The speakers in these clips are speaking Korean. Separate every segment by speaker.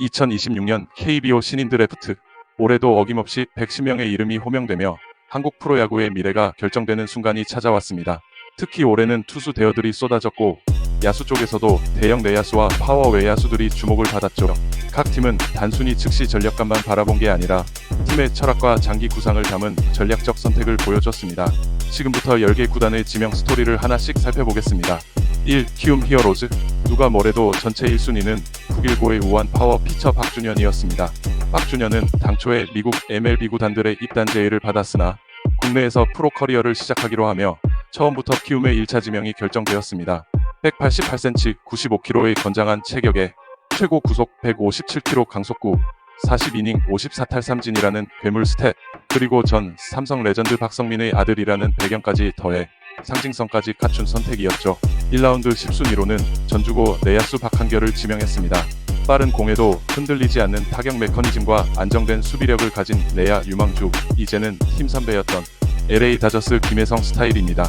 Speaker 1: 2026년 KBO 신인 드래프트. 올해도 어김없이 110명의 이름이 호명되며 한국 프로야구의 미래가 결정되는 순간이 찾아왔습니다. 특히 올해는 투수 대여들이 쏟아졌고 야수 쪽에서도 대형 내야수와 파워 외야수들이 주목을 받았죠. 각 팀은 단순히 즉시 전력감만 바라본 게 아니라 팀의 철학과 장기 구상을 담은 전략적 선택을 보여줬습니다. 지금부터 10개 구단의 지명 스토리를 하나씩 살펴보겠습니다. 1. 키움 히어로즈 누가 뭐래도 전체 1순위는 북일고의 우한 파워 피처 박준현이었습니다. 박준현은 당초에 미국 MLB 구단들의 입단 제의를 받았으나 국내에서 프로 커리어를 시작하기로 하며 처음부터 키움의 1차 지명이 결정되었습니다. 188cm, 95kg의 건장한 체격에 최고 구속 157km 강속구, 40이닝 54탈 삼진이라는 괴물 스탯, 그리고 전 삼성 레전드 박성민의 아들이라는 배경까지 더해 상징성까지 갖춘 선택이었죠. 1라운드 10순위로는 전주고 내야수 박한결을 지명했습니다. 빠른 공에도 흔들리지 않는 타격 메커니즘과 안정된 수비력을 가진 내야 유망주, 이제는 팀 선배였던 LA 다저스 김혜성 스타일입니다.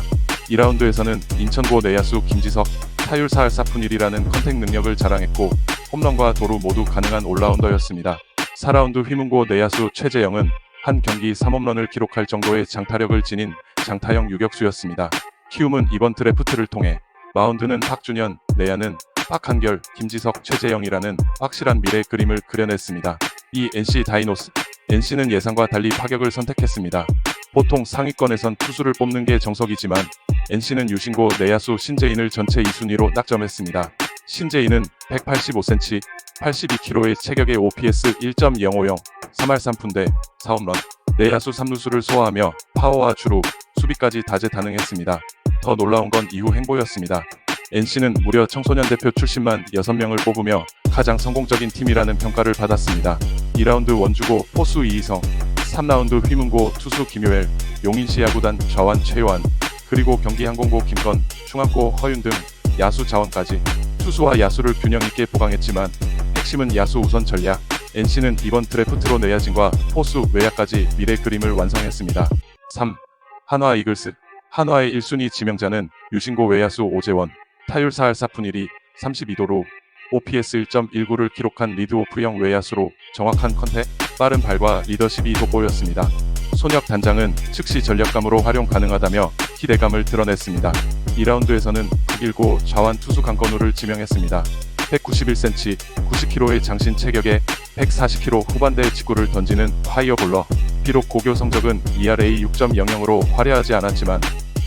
Speaker 1: 2라운드에서는 인천고 내야수 김지석, 타율 4할 4푼 1이라는 컨택 능력을 자랑했고 홈런과 도루 모두 가능한 올라운더였습니다. 4라운드 휘문고 내야수 최재영은 한 경기 3홈런을 기록할 정도의 장타력을 지닌 장타형 유격수였습니다. 키움은 이번 드래프트를 통해 마운드는 박준현, 내야는 박한결, 김지석, 최재영이라는 확실한 미래 그림을 그려냈습니다. 이 NC 다이노스, NC는 예상과 달리 파격을 선택했습니다. 보통 상위권에선 투수를 뽑는 게 정석이지만 NC는 유신고 내야수 신재인을 전체 2순위로 낙점했습니다. 신재인은 185cm, 82kg의 체격의 OPS 1.050, 3할 3푼대, 4홈런, 내야수 3루수를 소화하며 파워와 주루, 수비까지 다재다능했습니다. 더 놀라운 건 이후 행보였습니다. NC는 무려 청소년 대표 출신만 6명을 뽑으며 가장 성공적인 팀이라는 평가를 받았습니다. 2라운드 원주고 포수 이희성, 3라운드 휘문고 투수 김효엘, 용인시 야구단 좌완 최요한, 그리고 경기 항공고 김건, 충암고 허윤 등 야수 자원까지 투수와 야수를 균형 있게 보강했지만 핵심은 야수 우선 전략. NC는 이번 드래프트로 내야진과 포수 외야까지 미래 그림을 완성했습니다. 3. 한화 이글스 한화의 1순위 지명자는 유신고 외야수 오재원, 타율 4할 4푼 1이 32도로 OPS 1.19를 기록한 리드오프형 외야수로 정확한 컨택, 빠른 발과 리더십이 돋보였습니다. 손혁 단장은 즉시 전력감으로 활용 가능하다며 기대감을 드러냈습니다. 2라운드에서는 북일고 좌완 투수 강건우를 지명했습니다. 191cm, 90kg의 장신 체격에 140km 후반대의 직구를 던지는 파이어볼러. 비록 고교 성적은 ERA 6.00으로 화려하지 않았지만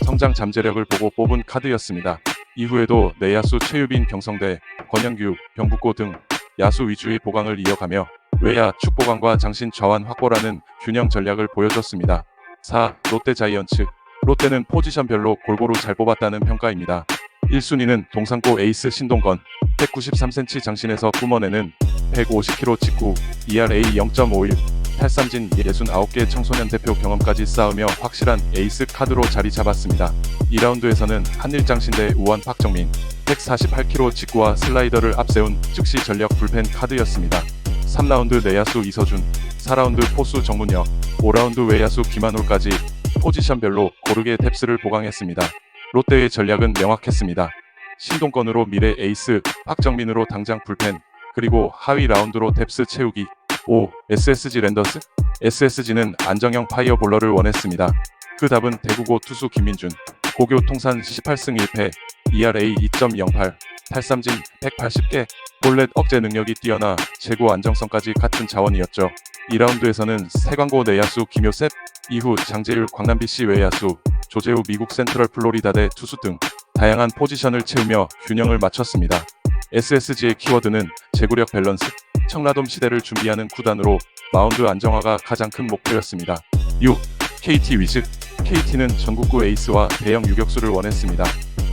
Speaker 1: 성장 잠재력을 보고 뽑은 카드였습니다. 이후에도 내야수 최유빈 경성대, 권영규, 병북고 등 야수 위주의 보강을 이어가며 외야 축보강과 장신 좌완 확보라는 균형 전략을 보여줬습니다. 4. 롯데 자이언츠 롯데는 포지션별로 골고루 잘 뽑았다는 평가입니다. 1순위는 동상고 에이스 신동건 193cm 장신에서 뿜어내는 150km 직구 ERA 0.51 탈삼진 69개 청소년 대표 경험까지 쌓으며 확실한 에이스 카드로 자리 잡았습니다. 2라운드에서는 한일장신대 우원 박정민 148km 직구와 슬라이더를 앞세운 즉시 전력 불펜 카드였습니다. 3라운드 내야수 이서준, 4라운드 포수 정문혁, 5라운드 외야수 김한울까지 포지션별로 고르게 탭스를 보강했습니다. 롯데의 전략은 명확했습니다. 신동권으로 미래 에이스, 박정민으로 당장 불펜, 그리고 하위 라운드로 탭스 채우기. 5. SSG 랜더스? SSG는 안정형 파이어볼러를 원했습니다. 그 답은 대구고 투수 김민준. 고교 통산 18승 1패, ERA 2.08, 탈삼진 180개, 볼넷 억제 능력이 뛰어나 제구 안정성까지 갖춘 자원이었죠. 2라운드에서는 세광고 내야수 김효셉, 이후 장재율 광남BC 외야수, 조재우 미국 센트럴 플로리다대 투수 등 다양한 포지션을 채우며 균형을 맞췄습니다. SSG의 키워드는 제구력 밸런스, 청라돔 시대를 준비하는 구단으로 마운드 안정화가 가장 큰 목표였습니다. 6. KT 위즈 KT는 전국구 에이스와 대형 유격수를 원했습니다.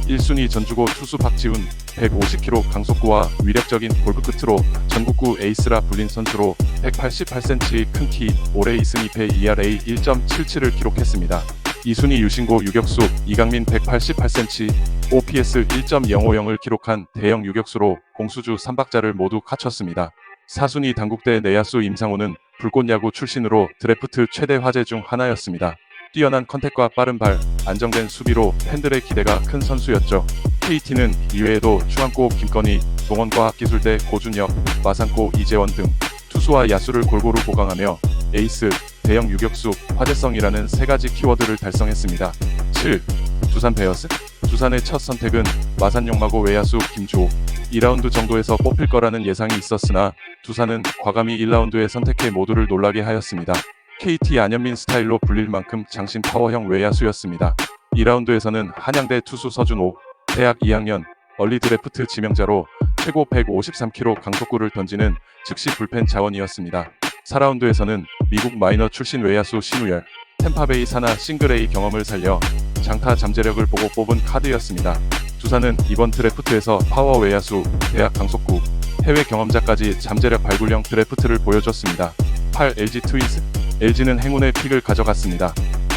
Speaker 1: 1순위 전주고 투수 박지훈 150km 강속구와 위력적인 골프 끝으로 전국구 에이스라 불린 선수로 188cm의 큰 키, 올해 2승 2패 ERA 1.77을 기록했습니다. 2순위 유신고 유격수 이강민 188cm, OPS 1.050을 기록한 대형 유격수로 공수주 3박자를 모두 갖췄습니다. 4순위 당국대 내야수 임상호는 불꽃야구 출신으로 드래프트 최대 화제 중 하나였습니다. 뛰어난 컨택과 빠른 발, 안정된 수비로 팬들의 기대가 큰 선수였죠. KT는 이외에도 추한고 김건희, 동원과학기술대 고준혁, 마산고 이재원 등 투수와 야수를 골고루 보강하며 에이스, 대형 유격수, 화제성이라는 세 가지 키워드를 달성했습니다. 7. 두산 베어스? 두산의 첫 선택은 마산 용마고 외야수 김주호 2라운드 정도에서 뽑힐 거라는 예상이 있었으나 두산은 과감히 1라운드에 선택해 모두를 놀라게 하였습니다. KT 안현민 스타일로 불릴 만큼 장신 파워형 외야수였습니다. 2라운드에서는 한양대 투수 서준호, 대학 2학년, 얼리 드래프트 지명자로 최고 153km 강속구를 던지는 즉시 불펜 자원이었습니다. 4라운드에서는 미국 마이너 출신 외야수 신우열, 템파베이 산하 싱글 A 경험을 살려 장타 잠재력을 보고 뽑은 카드였습니다. 두산은 이번 드래프트에서 파워 외야수, 대학 강속구, 해외 경험자까지 잠재력 발굴형 드래프트를 보여줬습니다. 8 LG 트윈스 LG는 행운의 픽을 가져갔습니다.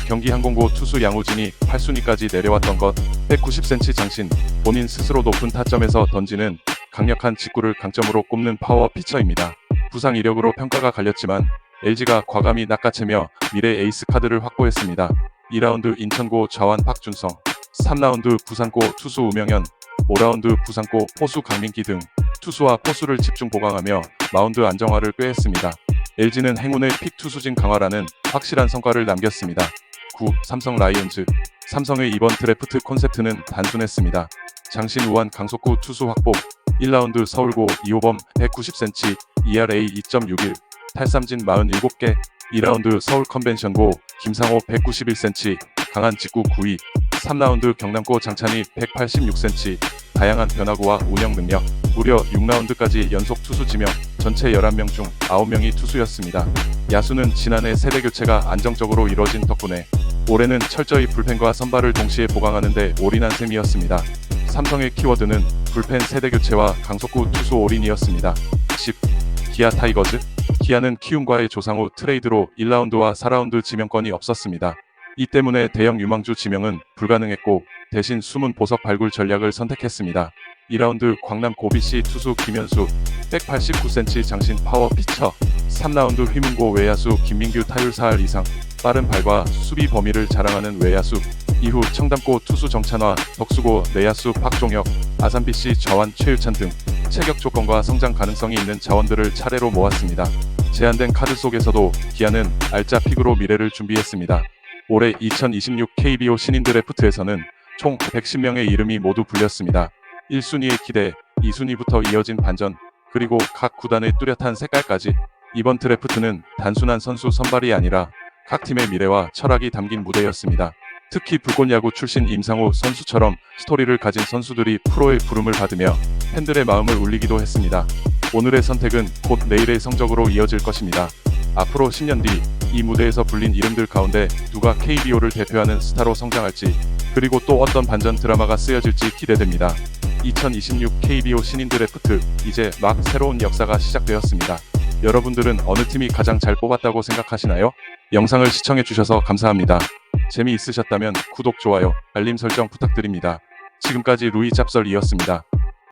Speaker 1: 경기 항공고 투수 양우진이 8순위까지 내려왔던 것 190cm 장신 본인 스스로 높은 타점에서 던지는 강력한 직구를 강점으로 꼽는 파워 피처입니다. 부상 이력으로 평가가 갈렸지만 LG가 과감히 낚아채며 미래 에이스 카드를 확보했습니다. 2라운드 인천고 좌완 박준성, 3라운드 부산고 투수 우명현, 5라운드 부산고 포수 강민기 등 투수와 포수를 집중 보강하며 마운드 안정화를 꾀했습니다. LG는 행운의 픽 투수진 강화라는 확실한 성과를 남겼습니다. 9. 삼성 라이온즈 삼성의 이번 드래프트 콘셉트는 단순했습니다. 장신 우한 강속구 투수 확보 1라운드 서울고 2호범 190cm ERA 2.61 탈삼진 47개 2라운드 서울 컨벤션고 김상호 191cm 강한 직구 9위 3라운드 경남고 장찬희 186cm 다양한 변화구와 운영 능력 무려 6라운드까지 연속 투수 지명 전체 11명 중 9명이 투수였습니다. 야수는 지난해 세대 교체가 안정적으로 이뤄진 덕분에 올해는 철저히 불펜과 선발을 동시에 보강하는데 올인한 셈이었습니다. 삼성의 키워드는 불펜 세대 교체와 강속구 투수 올인이었습니다. 10. 기아 타이거즈 기아는 키움과의 조상 후 트레이드로 1라운드와 4라운드 지명권이 없었습니다. 이 때문에 대형 유망주 지명은 불가능했고 대신 숨은 보석 발굴 전략을 선택했습니다. 2라운드 광남 고비씨 투수 김현수 189cm 장신 파워 피처 3라운드 휘문고 외야수 김민규 타율 4할 이상 빠른 발과 수비 범위를 자랑하는 외야수 이후 청담고 투수 정찬화 덕수고 내야수 박종혁 아산비씨 좌완 최유찬 등 체격 조건과 성장 가능성이 있는 자원들을 차례로 모았습니다. 제한된 카드 속에서도 기아는 알짜 픽으로 미래를 준비했습니다. 올해 2026 KBO 신인 드래프트에서는 총 110명의 이름이 모두 불렸습니다. 1순위의 기대, 2순위부터 이어진 반전, 그리고 각 구단의 뚜렷한 색깔까지 이번 드래프트는 단순한 선수 선발이 아니라 각 팀의 미래와 철학이 담긴 무대였습니다. 특히 불꽃야구 출신 임상호 선수처럼 스토리를 가진 선수들이 프로의 부름을 받으며 팬들의 마음을 울리기도 했습니다. 오늘의 선택은 곧 내일의 성적으로 이어질 것입니다. 앞으로 10년 뒤 이 무대에서 불린 이름들 가운데 누가 KBO를 대표하는 스타로 성장할지 그리고 또 어떤 반전 드라마가 쓰여질지 기대됩니다. 2026 KBO 신인 드래프트 이제 막 새로운 역사가 시작되었습니다. 여러분들은 어느 팀이 가장 잘 뽑았다고 생각하시나요? 영상을 시청해 주셔서 감사합니다. 재미있으셨다면 구독, 좋아요, 알림 설정 부탁드립니다. 지금까지 루이 짭설이었습니다.